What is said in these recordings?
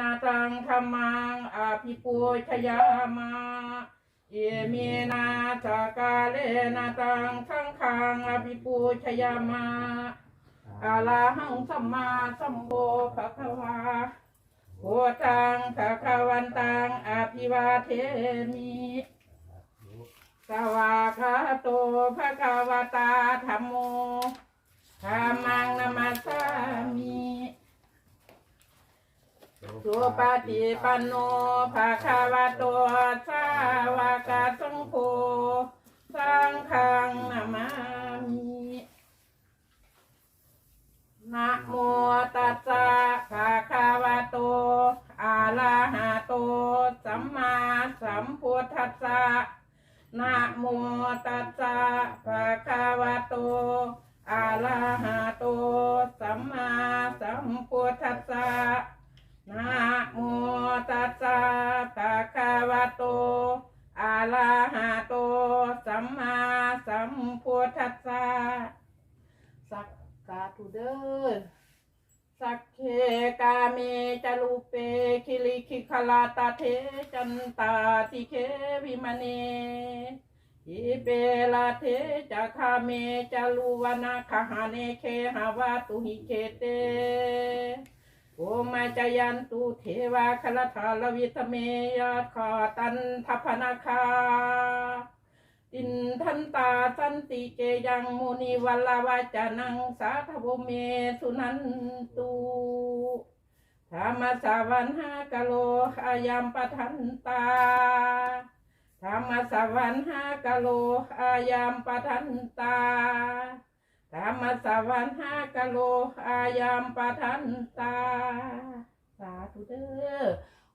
นาตังธรรมังอภิปูชยามาเยเมนาสกาเลนาตังสังฆังอภิปูชยามาอาลาหังสัมมาสัมโพภะคะวาโหตังภะคะวันตังอภิวาเทมิสวากาโตภะคะวตาธัมโมธรรมังนามัสสามิ สุปฏิปันโนภะคะวะโตสาวกาสังโฆสังฆังนามามินะโมตัสสะภะคะวะโตอะระหะโต สัมมาสัมพุทธัสสะนะโมตัสสะภะคะวะโตอะระหะโต สัมมาสัมพุทธัสสะ นะโมตัสสะภะคะวะโตอะระหะโต สัมมาสัมพุทธัสสะสักกาตุเดอสักเคกาเมจลูเปคิลิคิคลาตาเทจันตาติเควิมณีอิเปลาเทจะคาเมจลูวนาคหาเนเคหาวาตุหิเคเต โอมาจายันตุเทวาคลธาลวิตเมยาคาตันทพนาคาตินทันตาสันติเกยังมุนีวัลวาจานังสาธโวเมสุนันตุธรรมสาวันหากะโลอายัมปทันตาธรรมสาวันหากะโลอายัมปทันตา ธรรมสวันหากะโล อายามปะทันตา สาธุเด้อ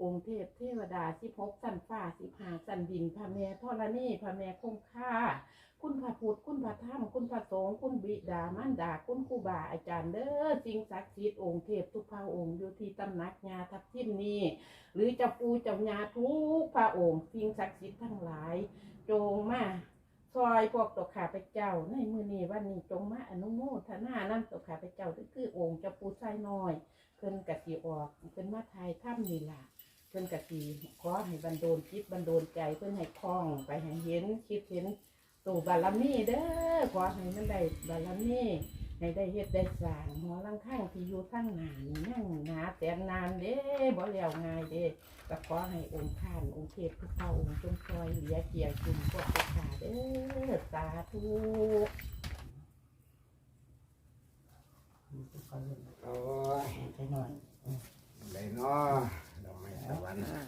องค์เทพเทวดาสิบหกสันฟ้าสิบห้าสันดินพระแม่ธรณีพระแม่คงค่า คุณพระพุทธคุณพระธรรมคุณพระสงฆ์คุณบิดามารดาคุณครูบาอาจารย์เด้อสิ่งศักดิ์สิทธิ์องค์เทพทุกพระองค์อยู่ที่ตำหนักงาทับทิมนี้ หรือจะปูเจ้าญาทุกพระองค์สิ่งศักดิ์สิทธิ์ทั้งหลาย จงมา ซอยพวกตัวข้าพเจ้าในมือนี้วันนี้จงมาอนุโมทนานั่นตัวข้าพเจ้าก็คือองค์เจ้าปูไส้น้อยเพิ่นกะสีออกเพิ่นมาทายถ้ำนี่ล่ะเพิ่นกะสีขอให้บันโดนคิดบันโดนใจเพิ่นให้คล้องไปให้เห็นคิดเห็นตู่บารมีเด้อขอให้มันได้บารมี ให้ได้เฮ็ดได้สร้างหัวลังข้างที่อยู่ทั้งหนานี่นั่งหนาแสนนานเด้บ่แล้วง่ายเด้ก็ขอให้องค์ท่านองค์เทพทุกเจ้าองค์จงคอยเหลียเกียรติคุณพวกประชาเด้อสาธุโอ้ยใช่หน่อยเลยเนาะดอกไม้สวรรค์อ่า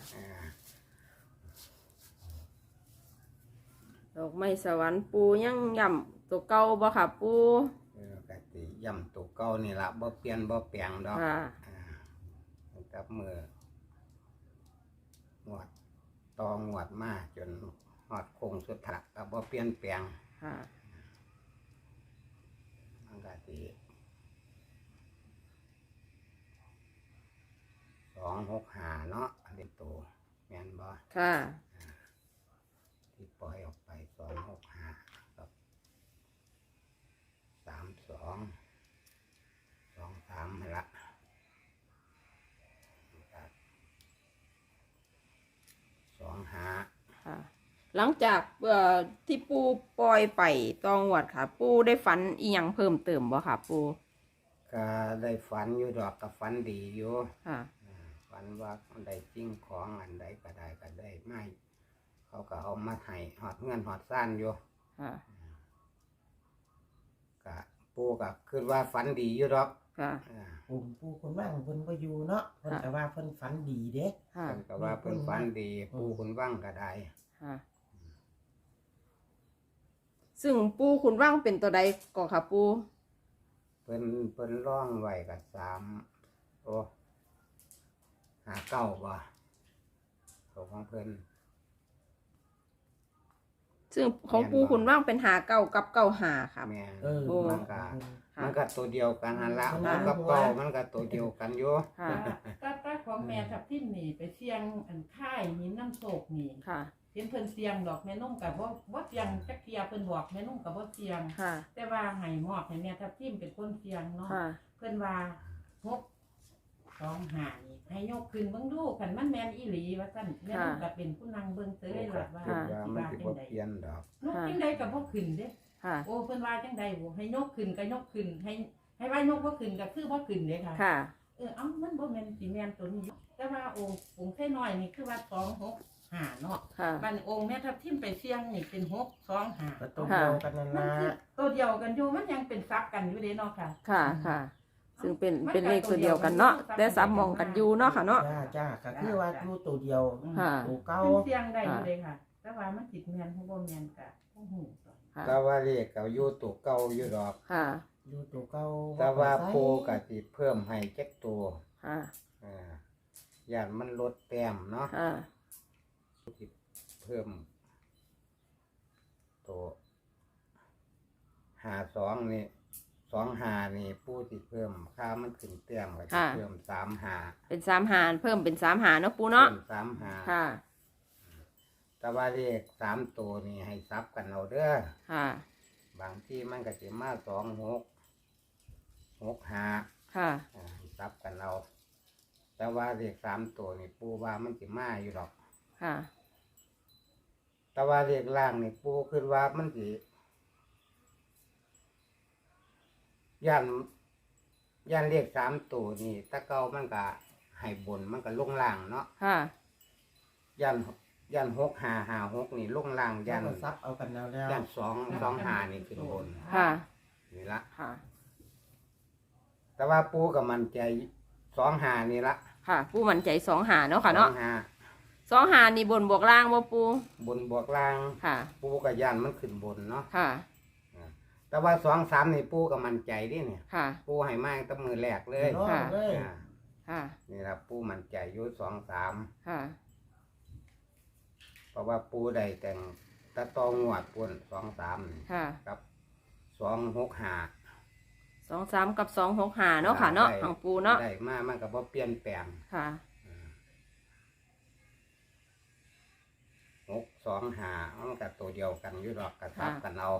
ดอกไม้สวรรค์ปูยังย่ำตัวเก่าบ่ค่ะปูเออกติ ย่ำตัวเก่านี่ละบ่เปลี่ยนบ่แปลงดอกค่ะ อ่ากับมือหวดตองหวดมาจนหอดโคงสุดถักก็บ่เปลี่ยนแปลงค่ะ มันกติสองหกหาเนาะอันนี้ตัวแม่นบ่ ค่ะ ที่ปล่อยออกไปสองหกห้ากับสามสองสองสามให้ละสองห้า ค่ะ หลังจากเอ่อที่ปูปล่อยไปตองวดค่ะ ปูได้ฝันอีหยังเพิ่มเติมบ่ค่ะ ปูก็ได้ฝันอยู่ดอกกับฝันดีอยู่ค่ะอ่าฝันว่าได้สิ่งของอันใดก็ได้ก็ได้ไม่เขาก็เอามาให้หอดเงินหอดซ่านอยู่ค่ะก็ปูก็คือว่าฝันดีอยู่ดอกค่ะอ่าปู่ปู่คนว่างเพิ่นบ่อยู่เนาะเพิ่นก็ว่าเพิ่นฝันดีเด้ค่ะเพิ่นก็ว่าเพิ่นฝันดีปูคุณว่างก็ได้ค่ะ ซึ่งปูคุณว่างเป็นตัวใดก่อค่ะปูเพิ่นเพิ่นร่องไว้กับสามโอ้หาเก้าบ่ตัวของเพิ่นซึ่งของปูคุณว่างเป็นหาเก้ากับเก้าหาค่ะ แม่นเออโอ้ มันก็ค่ะมันก็ตัวเดียวกันนั่นละค่ะ มันกับเก้ามันก็ตัวเดียวกันอยู่ค่ะก็ก็ของแม่ทับทิมนี่ไปเสียงอันค่ายหินน้ำโศกนี่ค่ะ เห็นเพิ่นเสียงดอกแม่นุ่งกับว่าว่าเสียงจักเทียเพิ่นบอกแม่นุ่งกับว่าเสียง ค่ะ แต่ว่าให้มอบให้แม่ทับทิมเป็นคนเสียงเนาะค่ะ เพิ่นว่าหกสองหานี่ให้ยกขึ้นเบิ่งดูคันมันแม่นอีหลีว่าซั่นแม่นก็เป็นผู้นางเบิ่งเตยล่ะว่าคิดว่ามันว่าสิจับ่งไดเปลี่ยนดอก นกจังไดก็บ่ขึ้นเด้ ค่ะ โอ้เพิ่นว่าจังไดบ่ให้ยกขึ้นก็ยกขึ้น ให้ ให้ว่ายกบ่ขึ้นก็คือบ่ขึ้นเด้ค่ะ ค่ะ เออเอ้ามันบ่แม่นสิแม่นตัวนี้แต่ว่าองค์องค์ไทน้อยนี่คือว่า2 6 5เนาะค่ะ บัดนี้องค์แม่ทับทิมไปเสี่ยงนี่เป็น6 2 5ก็ตัวเดียวกันนั่นมันละคือตัวเดียวกันอยู่มันยังเป็นซับกันอยู่เด้เนาะค่ะ ค่ะค่ะ ซึ่งเป็นเป็นเลขตัวเดียวกันเนาะแต่ซับมองกันอยู่เนาะค่ะเนาะ จ้าจ้าก็คือว่าอยู่ตัวเดียวค่ะ ตัวเก่ามันเสี่ยงได้อยู่เด้ค่ะ แต่ว่ามันสิแม่นบ่แม่นก็บ่ฮู้ตัวค่ะแต่ว่าเลขก็อยู่ตัวเก่าอยู่ดอก ค่ะอยู่ตัวเก่าแต่ว่าใส่ปูก็สิเพิ่มให้จักตัวค่ะอ่าย่านมันลดแต้มเนาะค่ะ สิเพิ่ม ตัวหาสองนี่สองหานี่ปูสิเพิ่มค่ามันขึ้นแต้มก็สิค่ะ เพิ่มสามหาเป็นสามหารเพิ่มเป็นสามหารเนาะปูเนาะพิ่มสามหาค่ะ แต่ว่าเลขสามตัวนี่ให้ซับกันเอาเด้อค่ะ บางที่มันก็สิมาสองหกหกหา ค่ะ อ่าให้ซับกันเอา แต่ว่าเลขสามตัวนี่ปูว่ามันสิมาอยู่หรอก ค่ะ แต่ว่าเลขล่างนี่ปูคิดว่ามันสิย่านย่านเลขสามตัวนี่ตะเกามันก็ให้บนมันก็ลงล่างเนาะค่ะ ย่านย่านหกหาหาหกนี่ลงล่างย่าย่านนซับเอากันแล้วแล้วย่านสองสองหานี่ขึ้นบนค่ะ นี่ละค่ะ แต่ว่าปูกับมันใจสองหานี่ละค่ะปูมั่นใจสองหาเนาะค่ะเนาะ สองหา สองหานี่บนบวกล่างบ่ปูบนบวกล่างค่ะ ปูกับย่านมันขึ้นบนเนาะค่ะ แต่ว่าสองสามนี่ปูกับมันใจดิเนี่ย ค่ะ ปูให้มากตั้งมือแรกเลยน้องเลยอ่าค่ะ นี่ละปูมันใจอยุสองสามค่ะ เพราะว่าปูได้แต่งตะตองวดปูนสองสามนี่ค่ะกับสองหกหาสองสามกับสองหกหาเนาะค่ะเนาะของปูเนาะได้มามันก็บ่เปลี่ยนแปลงค่ะ หก สองหามันก็ตัวเดียวกันอยู่หรอกกระทับค่ะกันเอา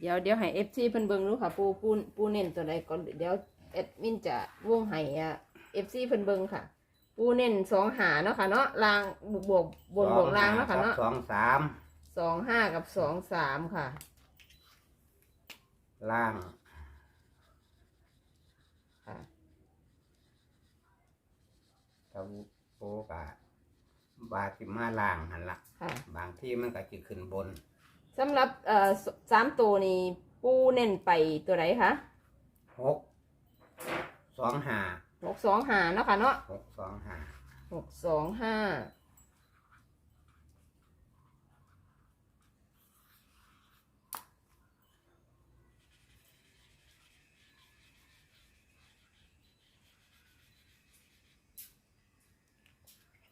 เดี๋ยวเดี๋ยวให้เอฟซีเพิ่นเบิ่งดูค่ะ ปูปูปูเน้นตัวใดก่อนเดี๋ยวเอ็ดมินจะวงให้อะเอฟซีเพิ่นเบิ่งค่ะ ปูเน้นสองหาเนาะค่ะเนาะล่างบวกบวกบนบวกล่างเนาะค่ะเนาะสองสามสองห้ากับสองสามค่ะล่างค่ะเต้าโปกะ บาสิมาล่างหันละค่ะ บางที่มันก็จะขึ้นบน สำหรับเอ่อสสามตัวนี้ปูเน้นไปตัวไหนคะหกสองหาหกสองหาเนาะค่ะเนาะหกสองหาหกสองห้า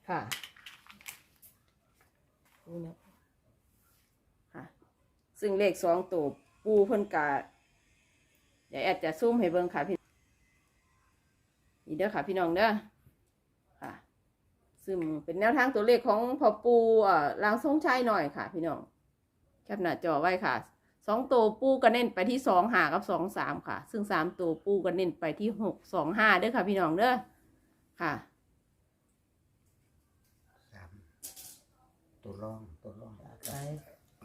ค่ะ ปูเนะค่ะซึ่งเลขสองตัวปูเพิ่นกาเดี๋ยวแอดจะซูมให้เบิ่งค่ะพี่นี่เด้อค่ะพี่น้องเด้อค่ะ ซึ่งเป็นแนวทางตัวเลขของพอปูเอ่อลางทรงชัยหน่อยค่ะ พี่น้องแคปหน้าจอไว้ค่ะสองตัวปูก็เน้นไปที่สองหากับสองสามค่ะ ซึ่งสามตัวปูก็เน้นไปที่หกสองห้าเด้อค่ะ พี่น้องเด้อค่ะ สาม ตัวร่องตัวร่องไป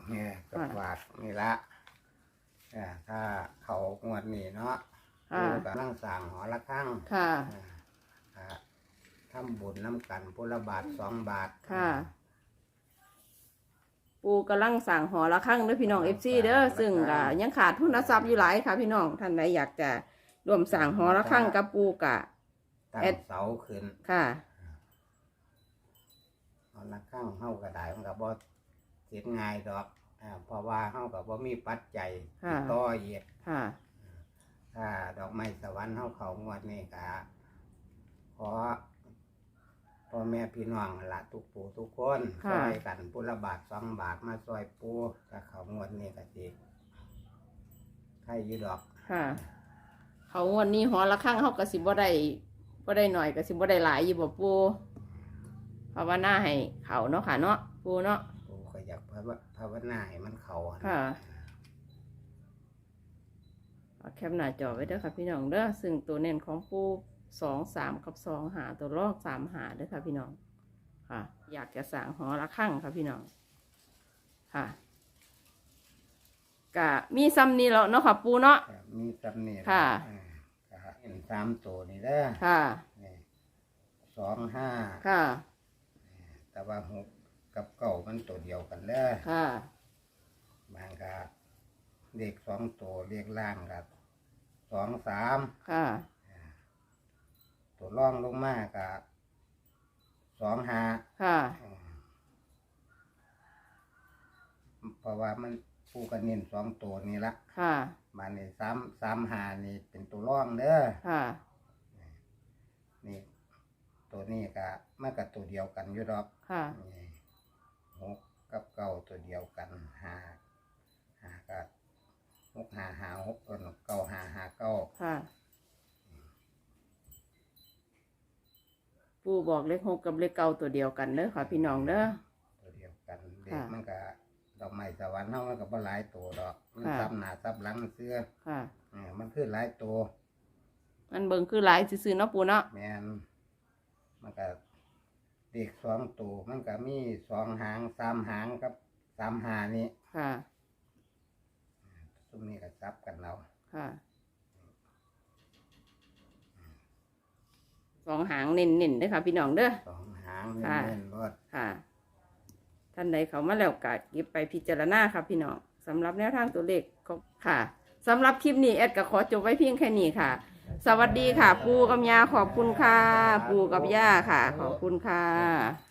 เนี่ยกับค่ะวาดนี่ละอ่าถ้าเขางวดนี่เนาะค่ะปูกับนั่งสั่งหอละข้างค่ะอ่าอ่าทำบุญน้ำกันพุละบาทสองบาทค่ะ ปูกำลังสั่งหอละครั้งเด้อพี่น้องเอฟซีเด้อซึ่งก็ยังขาดทุนทรัพย์อยู่หลายค่ะ พี่น้องท่านใดอยากจะรวมสั่งหอละครั้งกับปูกะ ตั้งเอ็ด เสาขึ้น ค่ะ หอละข้างเฮากระไดมันกับบ่เสียง่ายดอกอ่าเพราะว่าเฮากับบ่มีปัจจัยค่ะต่อเหยียดค่ะ ถ้าดอกไม้สวรรค์เฮาเขางวดนี่กะขอพ่อแม่พี่น้องละทุกปู่ทุกคนค่ะ ช่วยกันปุละบาทสองบาทมาช่วยปูกับเขางวดนี่กะสิใครอยู่ดอก ค่ะ เขางวันนี้หอละครั้งเขากระสิบ่ได้บ่ได้หน่อยกระสิบ่ได้หลายอยู่บ่ปู ภาวนาให้เขาเนาะค่ะเนาะปูเนาะปูก็อยากภาวะภาวนาให้มันเขาอะนะค่ะภาเอาแคปหน้าจอไว้เด้อค่ะพี่น้องเด้อซึ่งตัวเน้นของปูสองสามกับสองหาตัวลอกสามหาเด้อค่ะพี่น้องค่ะ อยากจะสั่งหอละข้างค่ะพี่น้องค่ะกะมีซ้ำนี้แล้วเนาะค่ะปูเนาะ ครับมีตำหนิค่ะ อ่าก็เห็นสามตัวนี่เด้อค่ะ นี่สองห้าค่ะ แต่ว่าหกกับเก้ามันตัวเดียวกันเด้อค่ะ บางกะเลขสองตัวเลขล่างกับสองสามค่ะ ตัวร่องลงมากับสองห้าค่ะอืมเพราะว่ามันผู้กันเน้นสองตัวนี่ละค่ะ มาในสามสามหานี่เป็นตัวร่องเด้อค่ะนี่ ตัวนี้ก็มันกับตัวเดียวกันอยู่ดอกค่ะ นี่หกกับเก้าตัวเดียวกันหาหากับหกหาหาหกตัวหนึ่งเก้าหาหาเก้าค่ะ ปูบอกเลขหกกับเลขเก้าตัวเดียวกันเด้อค่ะ พี่น้องเด้อ ตัวเดียวกันเด็กค่ะมันก็ดอกไม้สวรรค์เฮามันก็บ่หลายตัวดอก มันค่ะ ซับหน้าซับหลังเสื้อค่ะ เออมันคือหลายตัว มันเบิ่งคือหลายซื่อๆเนาะปูเนาะ แมน มันก็เด็กสองตัวมันก็มีสองหางสามหางกับสามหานี่ค่ะ ซุมนี้ก็ซับกันเอาค่ะ สองหางเน้นๆเด้อค่ะพี่น้องเด้อ สองหางค่ะเล่นๆรถค่ะ ท่านใดเขามาแล้วก็เก็บไปพิจารณาครับพี่น้องสำหรับแนวทางตัวเลขก็ค่ะสำหรับคลิปนี้แอดก็ขอจบไว้เพียงแค่นี้ค่ะ สวัสดีค่ะ ปูกับยาขอบคุณค่ะ ปูกับย่าค่ะ ขอบคุณค่ะ